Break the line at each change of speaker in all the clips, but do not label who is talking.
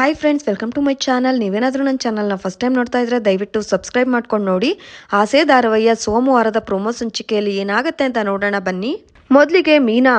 Hi friends welcome to my channel ನೀವೇನಾದರೂ ನನ್ನ ಚಾನಲ್ನ ಫಸ್ಟ್ ಟೈಮ್ ನೋಡ್ತಾ ಇದ್ರೆ ದಯವಿಟ್ಟು ಸಬ್ಸ್ಕ್ರೈಬ್ ಮಾಡ್ಕೊಂಡು ನೋಡಿ. ಆಸೆ ಧಾರಾವಾಹಿಯ ಸೋಮವಾರದ ಪ್ರೊಮೋ ಸಂಚಿಕೆಯಲ್ಲಿ ಏನಾಗುತ್ತೆ ಅಂತ ನೋಡೋಣ ಬನ್ನಿ. ಮೊದಲಿಗೆ ಮೀನಾ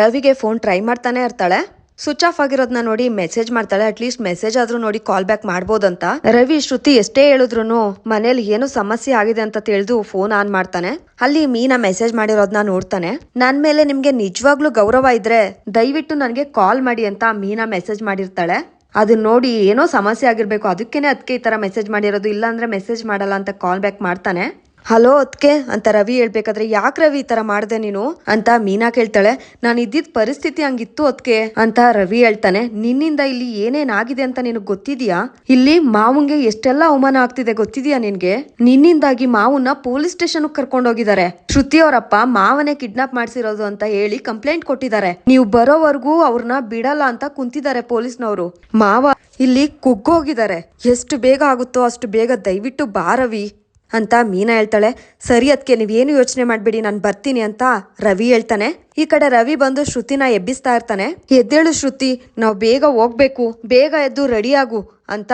ರವಿಗೆ ಫೋನ್ ಟ್ರೈ ಮಾಡ್ತಾನೆ ಇರ್ತಾಳೆ. ಸ್ವಿಚ್ ಆಫ್ ಆಗಿರೋದನ್ನ ನೋಡಿ ಮೆಸೇಜ್ ಮಾಡ್ತಾಳೆ. ಅಟ್ಲೀಸ್ಟ್ ಮೆಸೇಜ್ ಆದ್ರೂ ನೋಡಿ ಕಾಲ್ ಬ್ಯಾಕ್ ಮಾಡ್ಬೋದಂತ. ರವಿ, ಶ್ರುತಿ ಎಷ್ಟೇ ಹೇಳಿದ್ರು ಮನೇಲಿ ಏನು ಸಮಸ್ಯೆ ಆಗಿದೆ ಅಂತ ತಿಳಿದು ಫೋನ್ ಆನ್ ಮಾಡ್ತಾನೆ. ಅಲ್ಲಿ ಮೀನಾ ಮೆಸೇಜ್ ಮಾಡಿರೋದನ್ನ ನೋಡ್ತಾನೆ. ನನ್ ಮೇಲೆ ನಿಮ್ಗೆ ನಿಜವಾಗ್ಲೂ ಗೌರವ ಇದ್ರೆ ದಯವಿಟ್ಟು ನನಗೆ ಕಾಲ್ ಮಾಡಿ ಅಂತ ಮೀನಾ ಮೆಸೇಜ್ ಮಾಡಿರ್ತಾಳೆ. ಅದನ್ನ ನೋಡಿ ಏನೋ ಸಮಸ್ಯೆ ಆಗಿರಬೇಕು. ಅದಕ್ಕೇನೆ ಅದಕ್ಕೆ ಈ ತರ ಮೆಸೇಜ್ ಮಾಡಿರೋದು. ಇಲ್ಲಾಂದರೆ ಮೆಸೇಜ್ ಮಾಡಲ್ಲ ಅಂತ ಕಾಲ್ ಬ್ಯಾಕ್ ಮಾಡ್ತಾನೆ. ಹಲೋ ಅದಕ್ಕೆ ಅಂತ ರವಿ ಹೇಳ್ಬೇಕಾದ್ರೆ, ಯಾಕೆ ರವಿ ಈ ತರ ಮಾಡ್ದೆ ನೀನು? ಅಂತ ಮೀನಾ ಕೇಳ್ತಾಳೆ. ನಾನು ಇದ್ದಿದ್ದ ಪರಿಸ್ಥಿತಿ ಹಂಗಿತ್ತು ಅದಕ್ಕೆ ಅಂತ ರವಿ ಹೇಳ್ತಾನೆ. ನಿನ್ನಿಂದ ಇಲ್ಲಿ ಏನೇನಾಗಿದೆ ಅಂತ ನಿನಗೆ ಗೊತ್ತಿದ್ಯಾ? ಇಲ್ಲಿ ಮಾವನಿಗೆ ಎಷ್ಟೆಲ್ಲ ಅವಮಾನ ಆಗ್ತಿದೆ ಗೊತ್ತಿದ್ಯಾ ನಿನ್ಗೆ? ನಿನ್ನಿಂದಾಗಿ ಮಾವನ್ನ ಪೊಲೀಸ್ ಸ್ಟೇಷನ್ ಕರ್ಕೊಂಡು ಹೋಗಿದ್ದಾರೆ ಶ್ರುತಿ ಅವರಪ್ಪ ಮಾವನೇ ಕಿಡ್ನಾಪ್ ಮಾಡ್ಸಿರೋದು ಅಂತ ಹೇಳಿ ಕಂಪ್ಲೇಂಟ್ ಕೊಟ್ಟಿದ್ದಾರೆ. ನೀವು ಬರೋವರೆಗೂ ಅವ್ರನ್ನ ಬಿಡಲ್ಲ ಅಂತ ಕುಂತಿದ್ದಾರೆ ಪೊಲೀಸ್ನವರು. ಮಾವ ಇಲ್ಲಿ ಕುಗ್ಗೋಗಿದ್ದಾರೆ. ಎಷ್ಟು ಬೇಗ ಆಗುತ್ತೋ ಅಷ್ಟು ಬೇಗ ದಯವಿಟ್ಟು ಬಾ ರವಿ. ಅಂತ ಮೀನಾ ಹೇಳ್ತಾಳೆ, ಸರಿ ಅದಕ್ಕೆ ನೀವೇನು ಯೋಚನೆ ಮಾಡಬೇಡಿ, ನಾನು ಬರ್ತೀನಿ ಅಂತ ರವಿ ಹೇಳ್ತಾನೆ. ಈ ಕಡೆ ರವಿ ಬಂದು ಶ್ರುತಿನ ಎಬ್ಬಿಸ್ತಾ ಇರ್ತಾನೆ. ಎದ್ದೇಳು ಶ್ರುತಿ, ನಾವು ಬೇಗ ಹೋಗ್ಬೇಕು, ಬೇಗ ಎದ್ದು ರೆಡಿಯಾಗು ಅಂತ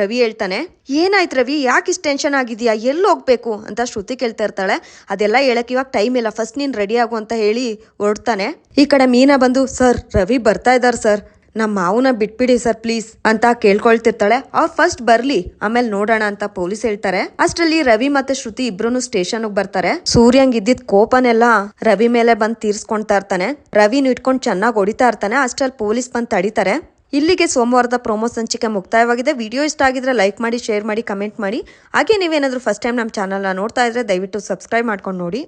ರವಿ ಹೇಳ್ತಾನೆ. ಏನಾಯ್ತು ರವಿ, ಯಾಕೆ ಇಷ್ಟು ಟೆನ್ಷನ್ ಆಗಿದೆಯಾ? ಎಲ್ಲಿ ಹೋಗ್ಬೇಕು? ಅಂತ ಶ್ರುತಿ ಕೇಳ್ತಾ ಇರ್ತಾಳೆ. ಅದೆಲ್ಲ ಹೇಳಕ್ಕೆ ಇವಾಗ ಟೈಮ್ ಇಲ್ಲ ಫಸ್ಟ್ ನೀನು ರೆಡಿ ಆಗು ಅಂತ ಹೇಳಿ ಹೊರಡ್ತಾನೆ. ಈ ಕಡೆ ಮೀನಾ ಬಂದು, ಸರ್, ರವಿ ಬರ್ತಾ ಇದ್ದಾರೆ ಸರ್. ನಮ್ಮ ಮಾವನ ಬಿಟ್ಬಿಡಿ ಸರ್ ಪ್ಲೀಸ್ ಅಂತ ಕೇಳ್ಕೊಳ್ತಿರ್ತಾಳೆ. ಅವ್ರು ಫಸ್ಟ್ ಬರ್ಲಿ, ಆಮೇಲೆ ನೋಡೋಣ ಅಂತ ಪೊಲೀಸ್ ಹೇಳ್ತಾರೆ. ಅಷ್ಟರಲ್ಲಿ ರವಿ ಮತ್ತೆ ಶ್ರುತಿ ಇಬ್ರು ಸ್ಟೇಷನ್ ಬರ್ತಾರೆ. ಸೂರ್ಯಂಗ್ ಇದ್ದಿದ್ ಕೋಪನೆಲ್ಲ ರವಿ ಮೇಲೆ ಬಂದ್ ತೀರ್ಸ್ಕೊಂತಾ ಇರ್ತಾನೆ. ರವಿನ ಇಟ್ಕೊಂಡು ಚೆನ್ನಾಗಿ ಹೊಡಿತಾ ಇರ್ತಾನೆ. ಅಷ್ಟ್ರಲ್ಲಿ ಪೊಲೀಸ್ ಬಂದ್ ತಡಿತಾರೆ. ಇಲ್ಲಿಗೆ ಸೋಮವಾರದ ಪ್ರೊಮೋ ಸಂಚಿಕೆ ಮುಕ್ತಾಯವಾಗಿದೆ. ವಿಡಿಯೋ ಇಷ್ಟ ಆಗಿದ್ರೆ ಲೈಕ್ ಮಾಡಿ, ಶೇರ್ ಮಾಡಿ, ಕಮೆಂಟ್ ಮಾಡಿ. ಹಾಗೆ ನೀವೇನಾದ್ರೂ ಫಸ್ಟ್ ಟೈಮ್ ನಮ್ಮ ಚಾನಲ್ನ ನೋಡ್ತಾ ಇದ್ರೆ ದಯವಿಟ್ಟು ಸಬ್ಸ್ಕ್ರೈಬ್ ಮಾಡ್ಕೊಂಡು ನೋಡಿ.